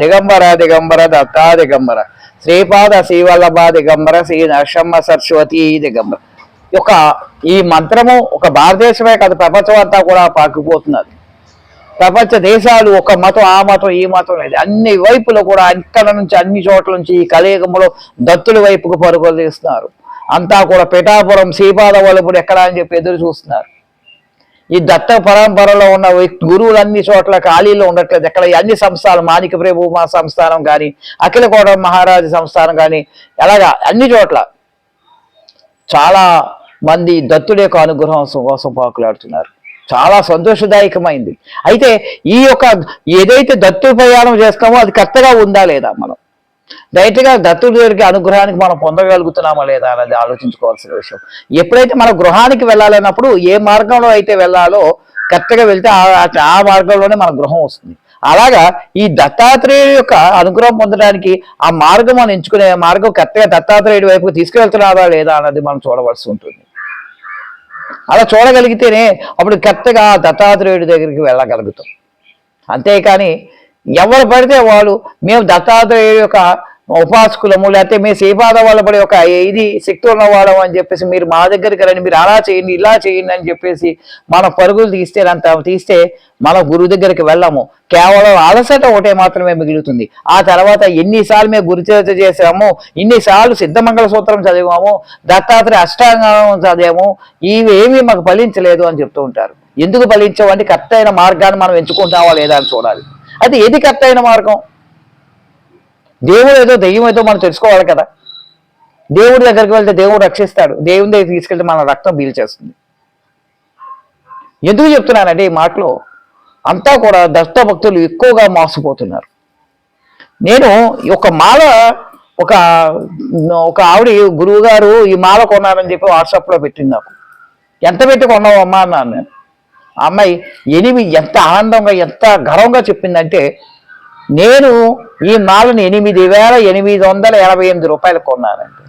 దిగంబర దిగంబర దత్తా దిగంబర శ్రీపాద శ్రీవల్లభ దిగంబర శ్రీ నరసమ్మ సరస్వతి దిగంబర ఒక ఈ మంత్రము ఒక భారతదేశమే కాదు ప్రపంచం అంతా కూడా పాకిపోతున్నది. ప్రపంచ దేశాలు ఒక మతం ఆ మతం ఈ మతం లేదు అన్ని వైపులో కూడా ఇక్కడ నుంచి అన్ని చోట్ల నుంచి ఈ కలియుగంలో దత్తుల వైపుకు పరుగులు తీస్తున్నారు. అంతా కూడా పిఠాపురం శ్రీపాద వల్లపుడు ఎక్కడ అని చెప్పి ఎదురు చూస్తున్నారు. ఈ దత్త పరంపరలో ఉన్న గురువులు అన్ని చోట్ల ఖాళీలో ఉండట్లేదు. ఎక్కడ అన్ని సంస్థలు మాణిక ప్రభు మా సంస్థానం కానీ అఖిల కోట మహారాజు సంస్థానం కానీ ఎలాగా అన్ని చోట్ల చాలా మంది దత్తుడి యొక్క అనుగ్రహం కోసం పాకులాడుతున్నారు. చాలా సంతోషదాయకమైంది. అయితే ఈ యొక్క ఏదైతే దత్తు ప్రయాణం చేస్తామో అది కరెక్ట్గా ఉందా లేదా మనం? డైరెక్ట్గా దత్తుడి దగ్గరికి అనుగ్రహానికి మనం పొందగలుగుతున్నామా లేదా అనేది ఆలోచించుకోవాల్సిన విషయం. ఎప్పుడైతే మన గృహానికి వెళ్ళాలన్నప్పుడు ఏ మార్గంలో అయితే వెళ్ళాలో కరెక్ట్గా వెళ్తే ఆ- మార్గంలోనే మన గృహం వస్తుంది. అలాగా ఈ దత్తాత్రేయుడు యొక్క అనుగ్రహం పొందడానికి ఆ మార్గం మనం ఎంచుకునే మార్గం కరెక్ట్గా దత్తాత్రేయుడి వైపు తీసుకువెళ్తున్నారా లేదా అన్నది మనం చూడవలసి ఉంటుంది. అలా చూడగలిగితేనే అప్పుడు కరెక్ట్గా దత్తాత్రేయుడి దగ్గరికి వెళ్ళగలుగుతాం. అంతేకాని ఎవరు పడితే వాళ్ళు మేము దత్తాత్రేయుడు యొక్క ఉపాసకులము లేకపోతే మేము శ్రీపాద వాళ్ళ పడి ఒక ఇది శక్తి ఉన్నవాళ్ళం అని చెప్పేసి మీరు మా దగ్గరికి రండి మీరు అలా చేయండి ఇలా చేయండి అని చెప్పేసి మన పరుగులు తీస్తే అంత తీస్తే మన గురువు దగ్గరికి వెళ్ళము. కేవలం అలసట ఒకటే మాత్రమే మిగులుతుంది. ఆ తర్వాత ఎన్నిసార్లు మేము గురుచరిత చేసాము ఇన్నిసార్లు సిద్ధమంగళ సూత్రం చదివాము దత్తాత్రేయ అష్టాంగం చదివాము ఇవేమీ మాకు ఫలించలేదు అని చెప్తూ ఉంటారు. ఎందుకు ఫలించవు అంటే కరెక్ట్ అయిన మార్గాన్ని మనం ఎంచుకుంటావా లేదా అని చూడాలి. అది ఏది కరెక్ట్ అయిన మార్గం? దేవుడు ఏదో దెయ్యం ఏదో మనం తెలుసుకోవాలి కదా. దేవుడి దగ్గరికి వెళ్తే దేవుడు రక్షిస్తాడు. దేవుని దగ్గర తీసుకెళ్తే మన రక్తం పీల్చేస్తుంది ఎందుకు చెప్తున్నానంటే ఈ మాటలో అంతా కూడా దత్త భక్తులు ఎక్కువగా మోసపోతున్నారు. నేను ఒక మాల ఒక ఒక ఆవిడ గురువు గారు ఈ మాల కొన్నారని చెప్పి వాట్సాప్లో పెట్టింది నాకు. ఎంత పెట్టి కొన్నావు అమ్మా అన్నాను నేను. అమ్మాయి ఎనిమిది ఎంత ఆనందంగా ఎంత గర్వంగా చెప్పిందంటే నేను ఈ మాలను ఎనిమిది వేల ఎనిమిది వందల ఎనభై ఎనిమిది రూపాయలు కొన్నానండి.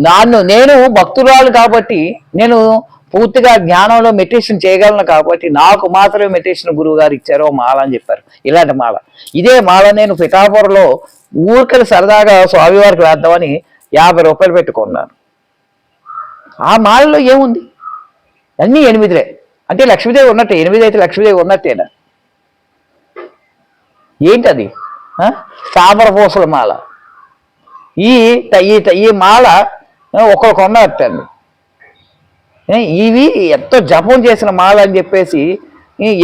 నన్ను నేను భక్తురాలు కాబట్టి నేను పూర్తిగా జ్ఞానంలో మెడిటేషన్ చేయగలను కాబట్టి నాకు మాత్రమే మెడిటేషన్ గురువు గారు ఇచ్చారు మాల అని చెప్పారు. ఇలాంటి మాల. ఇదే మాల నేను పిఠాపురంలో ఊరికలు సరదాగా స్వామివారికి వేద్దామని యాభై రూపాయలు పెట్టుకున్నాను. ఆ మాలలో ఏముంది? అన్నీ ఎనిమిదిలే. అంటే లక్ష్మీదేవి ఉన్నట్టే ఎనిమిది అయితే లక్ష్మీదేవి ఉన్నట్టేనా? ఏంటది? ఆ? తామర పూసల మాల. ఈ ఈ ఈ మాల ఒక్కొక్క ఉన్నట్టండి ఇవి ఎంతో జపం చేసిన మాల అని చెప్పేసి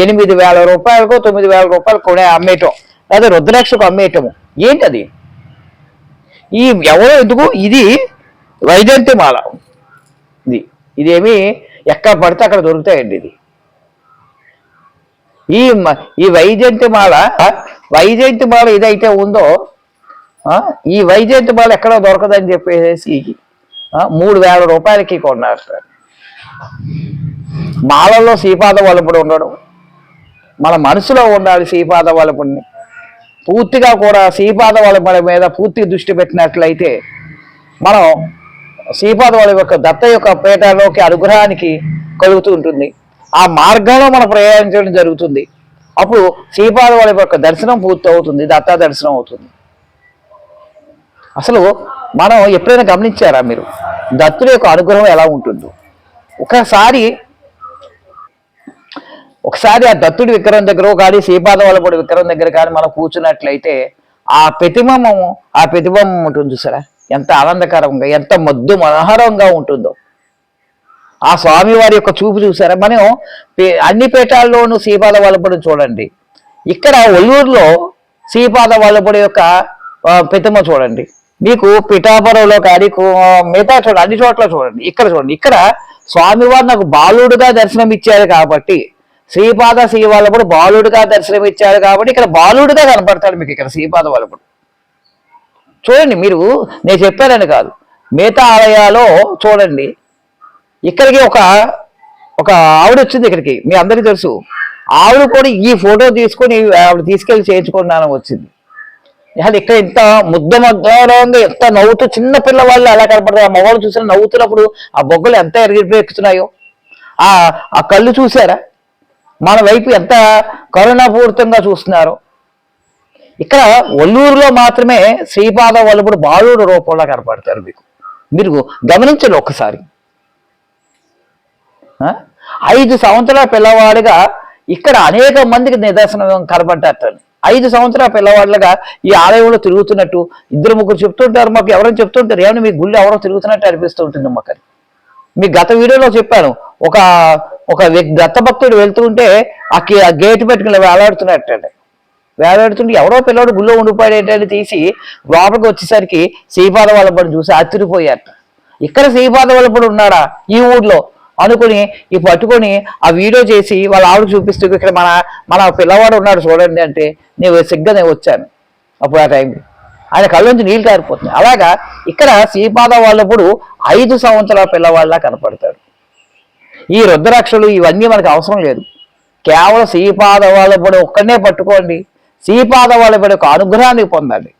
ఎనిమిది వేల రూపాయలకు తొమ్మిది వేల రూపాయలు కొనే అమ్మేయటం లేదా రుద్రాక్షకు అమ్మేయటము. ఏంటది? ఈ ఎవరో ఎందుకు? ఇది వైజంతి మాల. ఇది ఇదేమి ఎక్కడ పడితే అక్కడ దొరుకుతాయండి ఇది. ఈ ఈ వైజయంతి మాల వైజయంతి మాల ఏదైతే ఉందో ఈ వైజయంతి మాల ఎక్కడ దొరకదని చెప్పేసి మూడు వేల రూపాయలకి కొన్నారు సార్. మాలలో శ్రీపాద వలపుడు ఉండడం. మన మనసులో ఉండాలి శ్రీపాద వలపుడిని పూర్తిగా కూడా శ్రీపాద వలపుడి మీద పూర్తి దృష్టి పెట్టినట్లయితే మనం శ్రీపాద వాళ్ళ యొక్క దత్త యొక్క పేటలోకి అనుగ్రహానికి కలుగుతూ ఉంటుంది. ఆ మార్గంలో మనం ప్రయాణించడం జరుగుతుంది. అప్పుడు శ్రీపాద వాళ్ళ యొక్క దర్శనం పూర్తి అవుతుంది దత్త దర్శనం అవుతుంది. అసలు మనం ఎప్పుడైనా గమనించారా మీరు? దత్తుడి యొక్క అనుగ్రహం ఎలా ఉంటుందో? ఒకసారి ఒకసారి ఆ దత్తుడి విగ్రహం దగ్గర కానీ శ్రీపాద విగ్రహం దగ్గర కానీ మనం కూర్చున్నట్లయితే ఆ ప్రతిబింబము ఆ ప్రతిబింబం ఉంటుంది చూసారా? ఎంత ఆనందకరంగా ఎంత మద్దు మనోహరంగా ఉంటుందో. ఆ స్వామి వారి యొక్క చూపు చూసారా? మనం అన్ని పీఠాల్లోనూ శ్రీపాద వల్లపడి చూడండి. ఇక్కడ ఒల్లూరులో శ్రీపాద వల్లపడి యొక్క ప్రతిమ చూడండి. మీకు పిఠాపురంలో కానీ మిగతా చూడండి అన్ని చోట్ల చూడండి. ఇక్కడ చూడండి. ఇక్కడ స్వామివారు నాకు బాలుడుగా దర్శనం ఇచ్చారు కాబట్టి శ్రీపాద శ్రీవల్లభుడు బాలుడుగా దర్శనం ఇచ్చారు కాబట్టి ఇక్కడ బాలుడుగా కనపడతాడు మీకు ఇక్కడ శ్రీపాద వాళ్ళప్పుడు చూడండి మీరు నేను చెప్పానని కాదు. మిగతా ఆలయాలో చూడండి ఇక్కడికి ఒక ఒక ఆవిడ వచ్చింది ఇక్కడికి మీ అందరికీ తెలుసు. ఆవిడ కూడా ఈ ఫోటో తీసుకొని ఆవిడ తీసుకెళ్ళి చేయించుకున్నాను వచ్చింది. అసలు ఇక్కడ ఇంత ముద్ద మద్దరంగా ఎంత నవ్వుతూ చిన్న పిల్లవాళ్ళు అలా కనపడతారు. ఆ మగవాళ్ళు చూసిన నవ్వుతున్నప్పుడు ఆ బొగ్గలు ఎంత ఎరిగిపోయిస్తున్నాయో ఆ ఆ కళ్ళు చూసారా మన వైపు ఎంత కరుణాపూరితంగా చూస్తున్నారు. ఇక్కడ ఒల్లూరులో మాత్రమే శ్రీపాద వల్లభుడు బాలుడు రూపంలో కనపడతారు మీకు. మీరు గమనించండి ఒక్కసారి. ఐదు సంవత్సరాల పిల్లవాడిగా ఇక్కడ అనేక మందికి నిదర్శనం కనబడ్డారు ఐదు సంవత్సరాల పిల్లవాళ్ళగా ఈ ఆలయంలో తిరుగుతున్నట్టు ఇద్దరు ముగ్గురు చెప్తుంటారు మాకు ఎవరైనా చెప్తుంటారు ఏమైనా మీ గుళ్ళు ఎవరో తిరుగుతున్నట్టు అనిపిస్తూ ఉంటుంది మాకు మీ గత వీడియోలో చెప్పాను ఒక ఒక వ్యక్తి దత్తభక్తుడు వెళ్తుంటే ఆ గేటు పెట్టుకుని వేలాడుతున్నట్టండి వేలాడుతుంటే ఎవరో పిల్లవాడు గుళ్ళో ఉండిపోయాడేటని తీసి లోపలికి వచ్చేసరికి శ్రీపాద వల్లభుడు చూసి అత్తిరిపోయారు ఇక్కడ శ్రీపాద వల్లభుడు ఉన్నాడా? ఈ ఊర్లో. అనుకుని ఈ పట్టుకొని ఆ వీడియో చేసి వాళ్ళ ఆవిడ చూపిస్తూ ఇక్కడ మన మన పిల్లవాడు ఉన్నాడు చూడండి అంటే నేను సిగ్గా నేను వచ్చాను అప్పుడు ఆ టైంకి. ఆయన కళ్ళ నుంచి నీళ్ళు కారిపోతుంది అలాగా ఇక్కడ శ్రీపాద వాళ్ళప్పుడు ఐదు సంవత్సరాల పిల్లవాళ్ళ కనపడతాడు. ఈ రుద్రాక్షలు ఇవన్నీ మనకు అవసరం లేదు. కేవలం శ్రీపాద వాళ్ళప్పుడు ఒక్కడనే పట్టుకోండి. శ్రీపాద వల్లభుడు యొక్క అనుగ్రహాన్ని పొందండి.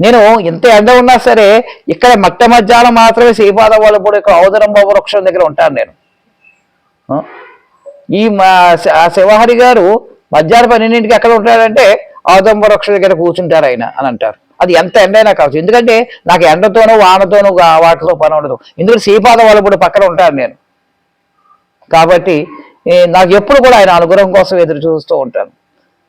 నేను ఎంత ఎండ ఉన్నా సరే ఇక్కడ మట్ట మధ్యాహ్నం మాత్రమే శ్రీపాద వల్లభుడు యొక్క ఔదరం వృక్షం దగ్గర ఉంటాను నేను. ఈ మా శ- శివహరి గారు మధ్యాహ్నం పన్నెండింటికి ఎక్కడ ఉంటాడంటే ఔదంబ వృక్షం దగ్గర కూర్చుంటారు ఆయన అని అంటారు. అది ఎంత ఎండైనా కావచ్చు. ఎందుకంటే నాకు ఎండతోనూ వానతోనూ వాటితో పని ఉండదు. ఎందుకంటే శ్రీపాద వల్లభుడు పక్కన ఉంటాను నేను. కాబట్టి నాకు ఎప్పుడు కూడా ఆయన అనుగ్రహం కోసం ఎదురు చూస్తూ ఉంటాను.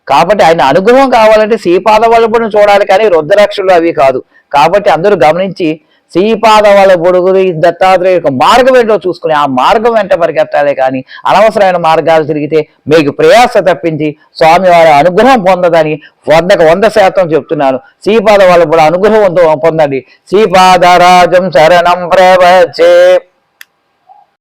కాబట్టి ఆయన అనుగ్రహం కావాలంటే శ్రీపాద వల్లభుడిని చూడాలి కానీ రుద్రాక్షలు అవి కాదు. కాబట్టి అందరూ గమనించి శ్రీపాద వల్లభుడు దత్తాత్రేయ యొక్క మార్గం ఏంటో చూసుకుని ఆ మార్గం వెంట పరిగెత్తాలి కానీ అనవసరమైన మార్గాలు తిరిగితే మీకు ప్రయాస తప్పించి స్వామివారి అనుగ్రహం పొందదని వందకు వంద శాతం చెప్తున్నాను. శ్రీపాద వల్లభుడు అనుగ్రహం పొందండి. శ్రీపాదరాజం శరణం ప్రవచే.